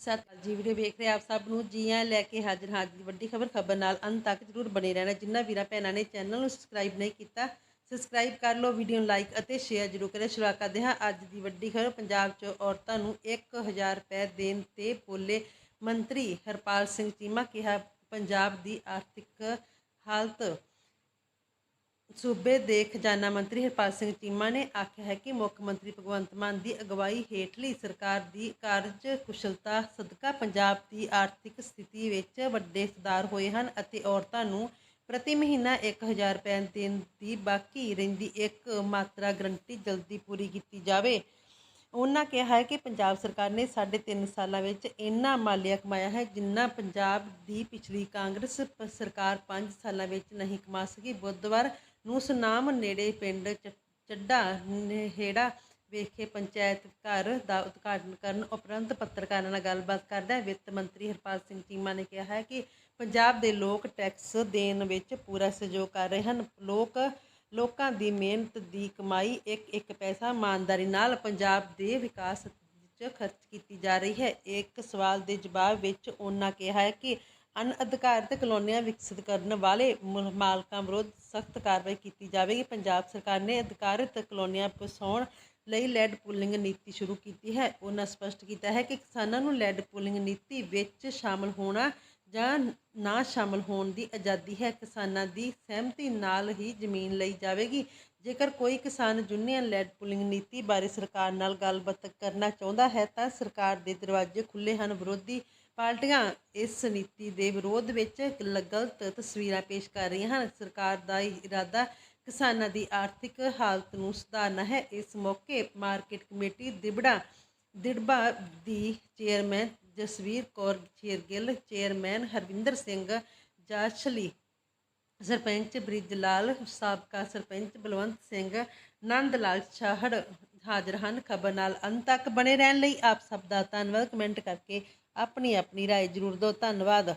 ਸਤਿ ਜੀ ਵੀਡੀਓ ਵੇਖ ਰਹੇ ਆਪ ਸਭ ਨੂੰ? ਜੀਆਂ ਲੈ ਕੇ ਹਾਜ਼ਰ ਹਾਜ਼ਰ ਦੀ ਵੱਡੀ ਖਬਰ। ਖਬਰ ਨਾਲ ਅੰਤ ਤੱਕ ਜਰੂਰ ਬਣੇ ਰਹਿਣਾ। ਜਿੰਨਾ ਵੀਰਾਂ ਭੈਣਾਂ ਨੇ ਚੈਨਲ ਨੂੰ ਸਬਸਕ੍ਰਾਈਬ ਨਹੀਂ ਕੀਤਾ, ਸਬਸਕ੍ਰਾਈਬ ਕਰ ਲਓ, ਵੀਡੀਓ ਨੂੰ ਲਾਈਕ ਅਤੇ ਸ਼ੇਅਰ ਜਰੂਰ ਕਰਿਓ। ਸ਼ੁਰੂਆਤ ਕਰਦੇ ਹਾਂ ਅੱਜ ਦੀ ਵੱਡੀ ਖਬਰ। ਪੰਜਾਬ 'ਚ ਔਰਤਾਂ ਨੂੰ 1000 ਰੁਪਏ ਦੇਣ ਤੇ ਬੋਲੇ ਮੰਤਰੀ। ਹਰਪਾਲ ਸਿੰਘ ਚੀਮਾ ਕਿਹਾ, ਪੰਜਾਬ ਦੀ ਆਰਥਿਕ ਹਾਲਤ ਸੂਬੇ ਦੇ ਖਜ਼ਾਨਾ ਮੰਤਰੀ ਹਰਪਾਲ ਸਿੰਘ ਚੀਮਾ ਨੇ ਆਖਿਆ ਹੈ ਕਿ ਮੁੱਖ ਮੰਤਰੀ ਭਗਵੰਤ ਮਾਨ ਦੀ ਅਗਵਾਈ ਹੇਠਲੀ ਸਰਕਾਰ ਦੀ ਕਾਰਜਕੁਸ਼ਲਤਾ ਸਦਕਾ ਪੰਜਾਬ ਦੀ ਆਰਥਿਕ ਸਥਿਤੀ ਵਿੱਚ ਵੱਡੇ ਸੁਧਾਰ ਹੋਏ ਹਨ ਅਤੇ ਔਰਤਾਂ ਨੂੰ ਪ੍ਰਤੀ ਮਹੀਨਾ 1000 ਰੁਪਏ ਦੇਣ ਦੀ ਬਾਕੀ ਰਹਿੰਦੀ ਇੱਕ ਮਾਤਰਾ ਗਰੰਟੀ ਜਲਦੀ ਪੂਰੀ ਕੀਤੀ ਜਾਵੇ। ਉਹਨਾਂ ਕਿਹਾ ਹੈ ਕਿ ਪੰਜਾਬ ਸਰਕਾਰ ਨੇ ਸਾਢੇ ਤਿੰਨ ਸਾਲਾਂ ਵਿੱਚ ਇੰਨਾ ਮਾਲੀਆ ਕਮਾਇਆ ਹੈ ਜਿੰਨਾ ਪੰਜਾਬ ਦੀ ਪਿਛਲੀ ਕਾਂਗਰਸ ਪ- ਸਰਕਾਰ 5 ਸਾਲਾਂ ਵਿੱਚ ਨਹੀਂ ਕਮਾ ਸਕੀ। ਬੁੱਧਵਾਰ ਨੂੰ ਸੁਨਾਮ ਨੇੜੇ ਪਿੰਡ ਚ- ਚੱਡਾ ਨੇਹੜਾ ਵੇਖੇ ਪੰਚਾਇਤ ਘਰ ਦਾ ਉਦਘਾਟਨ ਕਰਨ ਉਪਰੰਤ ਪੱਤਰਕਾਰਾਂ ਨਾਲ ਗੱਲਬਾਤ ਕਰਦਾ ਵਿੱਤ ਮੰਤਰੀ ਹਰਪਾਲ ਸਿੰਘ ਚੀਮਾ ਨੇ ਕਿਹਾ ਹੈ ਕਿ ਪੰਜਾਬ ਦੇ ਲੋਕ ਟੈਕਸ ਦੇਣ ਵਿੱਚ ਪੂਰਾ ਸਹਿਯੋਗ ਕਰ ਰਹੇ ਹਨ। ਲੋਕ ਲੋਕਾਂ ਦੀ ਮਿਹਨਤ ਦੀ ਕਮਾਈ ਇੱਕ ਇੱਕ ਪੈਸਾ ਇਮਾਨਦਾਰੀ ਨਾਲ ਪੰਜਾਬ ਦੇ ਵਿਕਾਸ ਵਿੱਚ ਖਰਚ ਕੀਤੀ ਜਾ ਰਹੀ ਹੈ। ਇੱਕ ਸਵਾਲ ਦੇ ਜਵਾਬ ਵਿੱਚ ਉਹਨਾਂ ਕਿਹਾ ਹੈ ਕਿ ਅਨਅਧਿਕਾਰਤ ਕਲੋਨੀਆਂ ਵਿਕਸਿਤ ਕਰਨ ਵਾਲੇ ਮ- ਮਾਲਕਾਂ ਵਿਰੁੱਧ ਸਖਤ ਕਾਰਵਾਈ ਕੀਤੀ ਜਾਵੇਗੀ। ਪੰਜਾਬ ਸਰਕਾਰ ਨੇ ਅਧਿਕਾਰਤ ਕਲੋਨੀਆਂ ਵਸਾਉਣ ਲਈ ਲੈਡ ਪੂਲਿੰਗ ਨੀਤੀ ਸ਼ੁਰੂ ਕੀਤੀ ਹੈ। ਉਹਨਾਂ ਸਪਸ਼ਟ ਕੀਤਾ ਹੈ ਕਿ ਕਿਸਾਨਾਂ ਨੂੰ ਲੈਡ ਪੂਲਿੰਗ ਨੀਤੀ ਵਿੱਚ ਸ਼ਾਮਲ ਹੋਣਾ ਜਾਂ ਨਾ ਸ਼ਾਮਲ ਹੋਣ ਦੀ ਆਜ਼ਾਦੀ ਹੈ, ਕਿਸਾਨਾਂ ਦੀ ਸਹਿਮਤੀ ਨਾਲ ਹੀ ਜ਼ਮੀਨ ਲਈ ਜਾਵੇਗੀ। ਜੇਕਰ ਕੋਈ ਕਿਸਾਨ ਯੂਨੀਅਨ ਲੈਡ ਪੁਲਿੰਗ ਨੀਤੀ ਬਾਰੇ ਸਰਕਾਰ ਨਾਲ ਗੱਲਬਾਤ ਕਰਨਾ ਚਾਹੁੰਦਾ ਹੈ, ਤਾਂ ਸਰਕਾਰ ਦੇ ਦਰਵਾਜ਼ੇ ਖੁੱਲੇ ਹਨ। ਵਿਰੋਧੀ ਪਾਰਟੀਆਂ ਇਸ ਨੀਤੀ ਦੇ ਵਿਰੋਧ ਵਿੱਚ ਗਲਤ ਤਸਵੀਰਾਂ ਪੇਸ਼ ਕਰ ਰਹੀਆਂ ਹਨ। ਸਰਕਾਰ ਦਾ ਇਰਾਦਾ ਕਿਸਾਨਾਂ ਦੀ ਆਰਥਿਕ ਹਾਲਤ ਨੂੰ ਸੁਧਾਰਨਾ ਹੈ। ਇਸ ਮੌਕੇ ਮਾਰਕੀਟ ਕਮੇਟੀ ਦਿਬੜਾ ਦਿੜਬਾ ਦੀ ਚੇਅਰਮੈਨ ਜਸਵੀਰ ਕੌਰ ਸ਼ੇਰਗਿੱਲ ਚੇਅਰਮੈਨ ਹਰਵਿੰਦਰ ਸਿੰਘ ਜਾਛਲੀ ਸਰਪੰਚ ਬ੍ਰਿਜ ਲਾਲ ਸਾਬਕਾ ਸਰਪੰਚ ਬਲਵੰਤ ਸਿੰਘ ਨੰਦ ਲਾਲ ਛਾਹੜ ਹਾਜ਼ਰ ਹਨ ਖਬਰ ਨਾਲ ਅੰਤ ਤੱਕ ਬਣੇ ਰਹਿਣ ਲਈ ਆਪ ਸਭ ਦਾ ਧੰਨਵਾਦ ਕਮੈਂਟ ਕਰਕੇ ਆਪਣੀ ਆਪਣੀ رائے ਜ਼ਰੂਰ ਦਿਓ ਧੰਨਵਾਦ